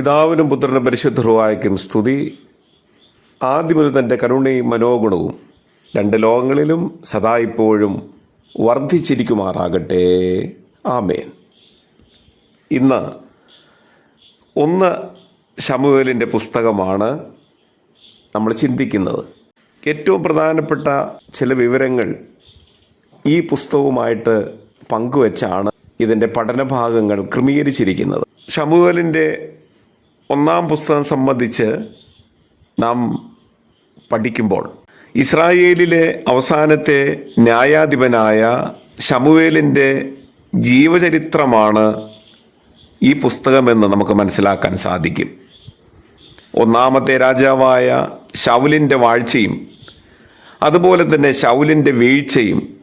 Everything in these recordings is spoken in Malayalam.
പിതാവിനും പുത്രനും പരിശുദ്ധറുവായ്ക്കും സ്തുതി. ആദ്യം തന്റെ കരുണയും മനോഗുണവും രണ്ട് ലോകങ്ങളിലും സദാ ഇപ്പോഴും വർദ്ധിച്ചിരിക്കുമാറാകട്ടെ. ആമേൻ. ഇന്ന് ഒന്ന് ശമുവേലിന്റെ പുസ്തകമാണ് നമ്മൾ ചിന്തിക്കുന്നത്. ഏറ്റവും പ്രധാനപ്പെട്ട ചില വിവരങ്ങൾ ഈ പുസ്തകവുമായിട്ട് പങ്കുവച്ചാണ് ഇതിന്റെ പഠനഭാഗങ്ങൾ ക്രമീകരിച്ചിരിക്കുന്നത്. ഷമുവേലിന്റെ ഒന്നാം പുസ്തകം സംബന്ധിച്ച് നാം പഠിക്കുമ്പോൾ ഇസ്രായേലിലെ അവസാനത്തെ ന്യായാധിപനായ ശമുവേലിന്റെ ജീവചരിത്രമാണ് ഈ പുസ്തകമെന്ന് നമുക്ക് മനസ്സിലാക്കാൻ സാധിക്കും. ഒന്നാമത്തെ രാജാവായ ശൗലിന്റെ വാഴ്ചയും അതുപോലെ തന്നെ ശൗലിന്റെ വീഴ്ചയും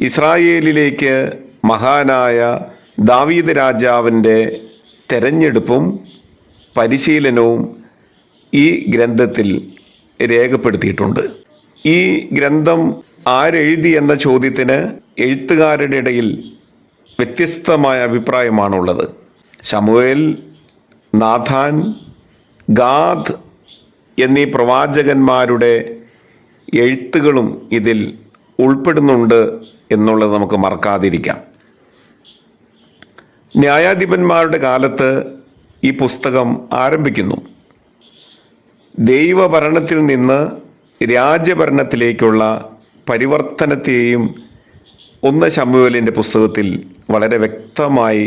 ഇസ്രായേലിലേക്ക് മഹാനായ ദാവീദ് രാജാവിന്റെ തെരഞ്ഞെടുപ്പും പരിശീലനവും ഈ ഗ്രന്ഥത്തിൽ രേഖപ്പെടുത്തിയിട്ടുണ്ട്. ഈ ഗ്രന്ഥം ആരെഴുതി എന്ന ചോദ്യത്തിന് എഴുത്തുകാരുടെ ഇടയിൽ വ്യത്യസ്തമായ അഭിപ്രായമാണുള്ളത്. ശമുവേൽ നാഥാൻ ഗാദ് എന്നീ പ്രവാചകന്മാരുടെ എഴുത്തുകളും ഇതിൽ ഉൾപ്പെടുന്നുണ്ട് എന്നുള്ളത് നമുക്ക് മറക്കാതിരിക്കാം. ന്യായാധിപന്മാരുടെ കാലത്ത് ഈ പുസ്തകം ആരംഭിക്കുന്നു. ദൈവഭരണത്തിൽ നിന്ന് രാജ്യഭരണത്തിലേക്കുള്ള പരിവർത്തനത്തെയും ഒന്ന് ശമുവേലിന്റെ പുസ്തകത്തിൽ വളരെ വ്യക്തമായി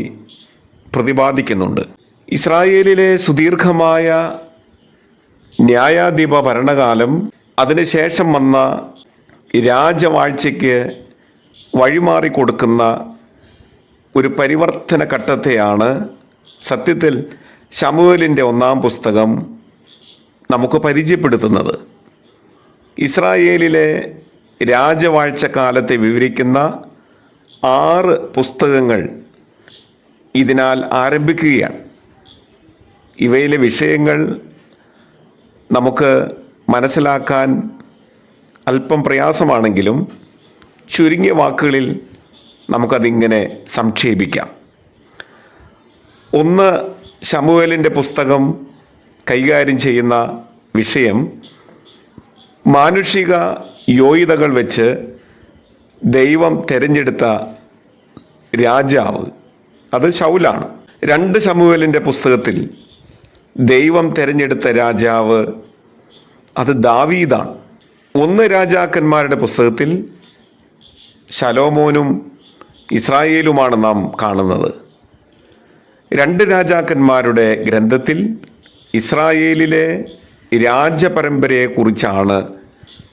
പ്രതിപാദിക്കുന്നുണ്ട്. ഇസ്രായേലിലെ സുദീർഘമായ ന്യായാധിപ ഭരണകാലം അതിനുശേഷം വന്ന രാജവാഴ്ചയ്ക്ക് വഴിമാറി കൊടുക്കുന്ന ഒരു പരിവർത്തന ഘട്ടത്തെയാണ് സത്യത്തിൽ ശമുവേലിന്റെ ഒന്നാം പുസ്തകം നമുക്ക് പരിചയപ്പെടുത്തുന്നത്. ഇസ്രായേലിലെ രാജവാഴ്ച കാലത്തെ വിവരിക്കുന്ന ആറ് പുസ്തകങ്ങൾ ഇതിനാൽ ആരംഭിക്കുകയാണ്. ഇവയിലെ വിഷയങ്ങൾ നമുക്ക് മനസ്സിലാക്കാൻ അല്പം പ്രയാസമാണെങ്കിലും ചുരുങ്ങിയ വാക്കുകളിൽ നമുക്കതിങ്ങനെ സംക്ഷേപിക്കാം. ഒന്ന് ശമുവേലിന്റെ പുസ്തകം കൈകാര്യം ചെയ്യുന്ന വിഷയം മാനുഷിക യോഗ്യതകൾ വെച്ച് ദൈവം തിരഞ്ഞെടുത്ത രാജാവ്. അത് ശൗലാണ്. രണ്ട് ശമുവേലിന്റെ പുസ്തകത്തിൽ ദൈവം തിരഞ്ഞെടുത്ത രാജാവ് അത് ദാവീദാണ്. ഒന്ന് രാജാക്കന്മാരുടെ പുസ്തകത്തിൽ ശലോമോനും ഇസ്രായേലുമാണ് നാം കാണുന്നത്. രണ്ട് രാജാക്കന്മാരുടെ ഗ്രന്ഥത്തിൽ ഇസ്രായേലിലെ രാജപരമ്പരയെക്കുറിച്ചാണ്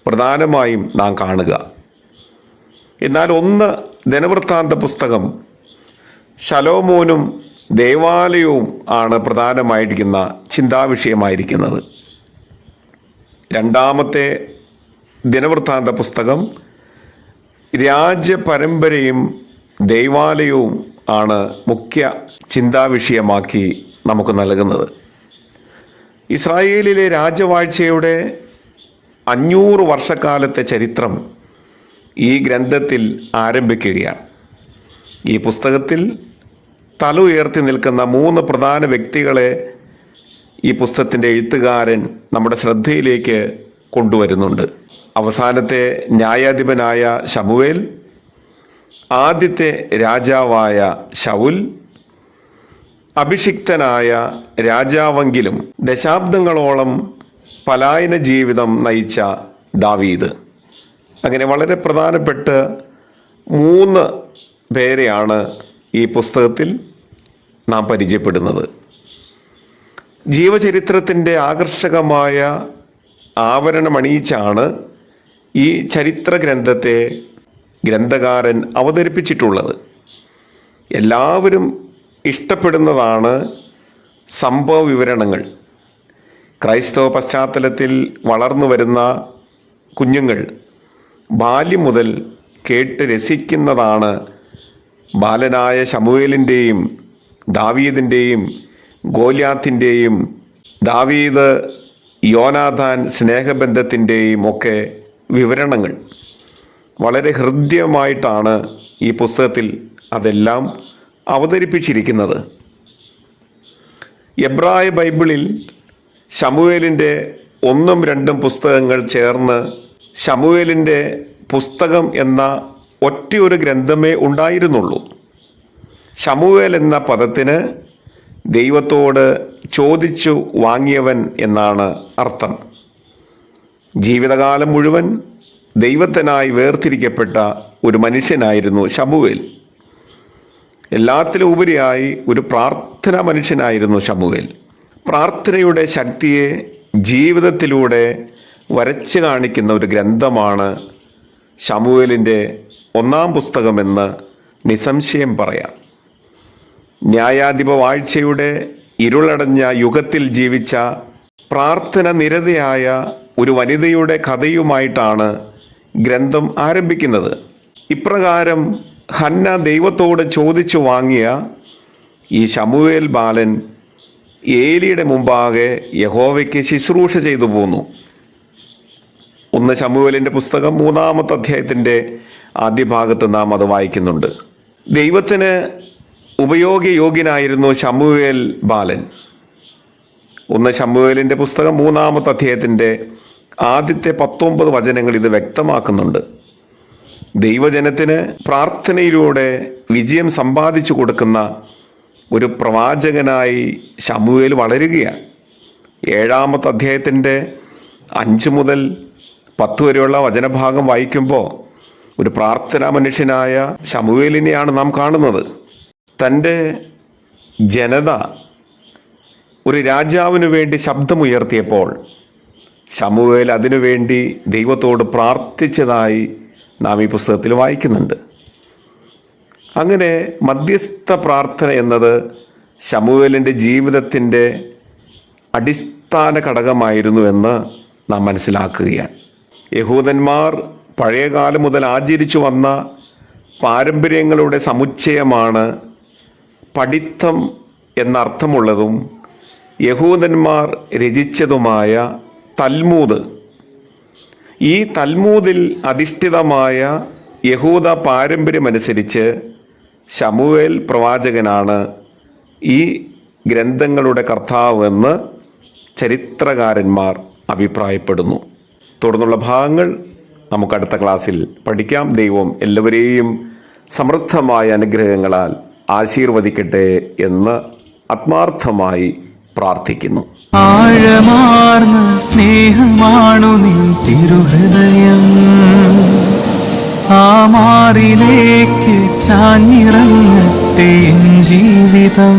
പ്രധാനമായും നാം കാണുക. എന്നാൽ ഒന്ന് ധനവൃത്താന്ത പുസ്തകം ശലോമോനും ദേവാലയവും ആണ് പ്രധാനമായിരിക്കുന്ന ചിന്താവിഷയമായിരിക്കുന്നത്. രണ്ടാമത്തെ ദിനവൃത്താന്ത പുസ്തകം രാജ്യപരമ്പരയും ദൈവാലയവും ആണ് മുഖ്യ ചിന്താവിഷയമാക്കി നമുക്ക് നൽകുന്നത്. ഇസ്രായേലിലെ രാജവാഴ്ചയുടെ അഞ്ഞൂറ് വർഷക്കാലത്തെ ചരിത്രം ഈ ഗ്രന്ഥത്തിൽ ആരംഭിക്കുകയാണ്. ഈ പുസ്തകത്തിൽ തല ഉയർത്തി നിൽക്കുന്ന മൂന്ന് പ്രധാന വ്യക്തികളെ ഈ പുസ്തകത്തിന്റെ എഴുത്തുകാരൻ നമ്മുടെ ശ്രദ്ധയിലേക്ക് കൊണ്ടുവരുന്നുണ്ട്. അവസാനത്തെ ന്യായാധിപനായ ശമുവേൽ ആദ്യത്തെ രാജാവായ ശൗൽ അഭിഷിക്തനായ രാജാവെങ്കിലും ദശാബ്ദങ്ങളോളം പലായന ജീവിതം നയിച്ച ദാവീദ്. അങ്ങനെ വളരെ പ്രധാനപ്പെട്ട മൂന്ന് പേരെയാണ് ഈ പുസ്തകത്തിൽ നാം പരിചയപ്പെടുന്നത്. ജീവചരിത്രത്തിന്റെ ആകർഷകമായ ആവരണമണിയിച്ചാണ് ഈ ചരിത്ര ഗ്രന്ഥത്തെ ഗ്രന്ഥകാരൻ അവതരിപ്പിച്ചിട്ടുള്ളത്. എല്ലാവരും ഇഷ്ടപ്പെടുന്നതാണ് സംഭവ വിവരണങ്ങൾ. ക്രൈസ്തവ പശ്ചാത്തലത്തിൽ വളർന്നു വരുന്ന കുഞ്ഞുങ്ങൾ ബാല്യം മുതൽ കേട്ട് രസിക്കുന്നതാണ് ബാലനായ ശമുവേലിന്റെയും ദാവീദിന്റെയും ഗോല്യാത്തിന്റെയും ദാവീദ് യോനാഥാൻ സ്നേഹബന്ധത്തിന്റെയും ഒക്കെ വിവരണങ്ങൾ. വളരെ ഹൃദ്യമായിട്ടാണ് ഈ പുസ്തകത്തിൽ അതെല്ലാം അവതരിപ്പിച്ചിരിക്കുന്നത്. എബ്രായ ബൈബിളിൽ ശമുവേലിന്റെ ഒന്നും രണ്ടും പുസ്തകങ്ങൾ ചേർന്ന് ശമുവേലിന്റെ പുസ്തകം എന്ന ഒറ്റയൊരു ഗ്രന്ഥമേ ഉണ്ടായിരുന്നുള്ളൂ. ശമുവേൽ എന്ന പദത്തിന് ദൈവത്തോട് ചോദിച്ചു വാങ്ങിയവൻ എന്നാണ് അർത്ഥം. ജീവിതകാലം മുഴുവൻ ദൈവത്തിനായി വേർതിരിക്കപ്പെട്ട ഒരു മനുഷ്യനായിരുന്നു ശമുവേൽ. എല്ലാത്തിലും ഉപരിയായി ഒരു പ്രാർത്ഥന മനുഷ്യനായിരുന്നു ഷമുവേൽ പ്രാർത്ഥനയുടെ ശക്തിയെ ജീവിതത്തിലൂടെ വരച്ചു കാണിക്കുന്ന ഒരു ഗ്രന്ഥമാണ് ശമുവേലിന്റെ ഒന്നാം പുസ്തകമെന്ന് നിസംശയം പറയാം. ന്യായാധിപ വാഴ്ചയുടെ ഇരുളടഞ്ഞ യുഗത്തിൽ ജീവിച്ച പ്രാർത്ഥന നിരതയായ ഒരു വനിതയുടെ കഥയുമായിട്ടാണ് ഗ്രന്ഥം ആരംഭിക്കുന്നത്. ഇപ്രകാരം ഹന്ന ദൈവത്തോട് ചോദിച്ചു വാങ്ങിയ ഈ ശമുവേൽ ബാലൻ ഏലിയുടെ മുമ്പാകെ യഹോവയ്ക്ക് ശുശ്രൂഷ ചെയ്തു പോന്നു. ഒന്ന് ശമുവേലിന്റെ പുസ്തകം മൂന്നാമത്തെ അധ്യായത്തിന്റെ ആദ്യ ഭാഗത്ത് നാം അത് വായിക്കുന്നുണ്ട്. ദൈവത്തിന് ഉപയോഗയോഗ്യനായിരുന്നു ശമുവേൽ ബാലൻ. ഒന്ന് ശമുവേലിന്റെ പുസ്തകം മൂന്നാമത്തെ അധ്യായത്തിന്റെ ആദ്യത്തെ പത്തൊമ്പത് വചനങ്ങൾ ഇത് വ്യക്തമാക്കുന്നുണ്ട്. ദൈവജനത്തിന് പ്രാർത്ഥനയിലൂടെ വിജയം സമ്പാദിച്ചു കൊടുക്കുന്ന ഒരു പ്രവാചകനായി ശമുവേൽ വളരുകയാണ്. ഏഴാമത്തെ അധ്യായത്തിന്റെ അഞ്ച് മുതൽ പത്ത് വരെയുള്ള വചനഭാഗം വായിക്കുമ്പോൾ ഒരു പ്രാർത്ഥനാ മനുഷ്യനായ ശമുവേലിനെയാണ് നാം കാണുന്നത്. തന്റെ ജനത ഒരു രാജാവിനു വേണ്ടി ശബ്ദമുയർത്തിയപ്പോൾ ശമുവേൽ അതിനുവേണ്ടി ദൈവത്തോട് പ്രാർത്ഥിച്ചതായി നാം ഈ പുസ്തകത്തിൽ വായിക്കുന്നുണ്ട്. അങ്ങനെ മധ്യസ്ഥ പ്രാർത്ഥന എന്നത് ശമുവേലിന്റെ ജീവിതത്തിന്റെ അടിസ്ഥാന ഘടകമായിരുന്നു എന്ന് നാം മനസ്സിലാക്കുകയാണ്. യഹൂദന്മാർ പഴയകാലം മുതൽ ആചരിച്ചു വന്ന പാരമ്പര്യങ്ങളുടെ സമുച്ചയമാണ് പഠിത്തം എന്നർത്ഥമുള്ളതും യഹൂദന്മാർ രചിച്ചതുമായ തൽമൂദ്. ഈ തൽമൂതിൽ അധിഷ്ഠിതമായ യഹൂദ പാരമ്പര്യമനുസരിച്ച് ശമുവേൽ പ്രവാചകനാണ് ഈ ഗ്രന്ഥങ്ങളുടെ കർത്താവെന്ന് ചരിത്രകാരന്മാർ അഭിപ്രായപ്പെടുന്നു. തുടർന്നുള്ള ഭാഗങ്ങൾ നമുക്ക് അടുത്ത ക്ലാസ്സിൽ പഠിക്കാം. ദൈവം എല്ലാവരെയും സമൃദ്ധമായ അനുഗ്രഹങ്ങളാൽ ആശീർവദിക്കട്ടെ എന്ന് ആത്മാർത്ഥമായി പ്രാർത്ഥിക്കുന്നു. ആഴമാർന്ന സ്നേഹമാണു നിൻ തിരുഹൃദയം. ആ മാറിലേക്ക് ചാഞ്ഞിറങ്ങട്ടെ ജീവിതം.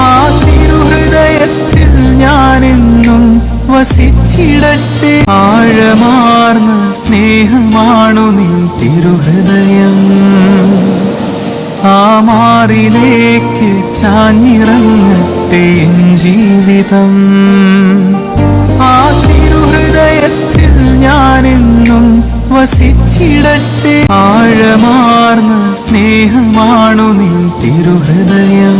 ആ തിരുഹൃദയത്തിൽ ഞാനെന്നും വസിച്ചിടട്ടെ. ആഴമാർന്ന സ്നേഹമാണു നിൻ തിരുഹൃദയം. ആ മാറിലേക്ക് ചാഞ്ഞിറങ്ങട്ടെ ജീവിതം. ആ തിരുഹൃദയത്തിൽ ഞാനെന്നും വസിച്ചിടട്ടെ. ആഴമാർന്ന സ്നേഹമാണു നീ തിരുഹൃദയം.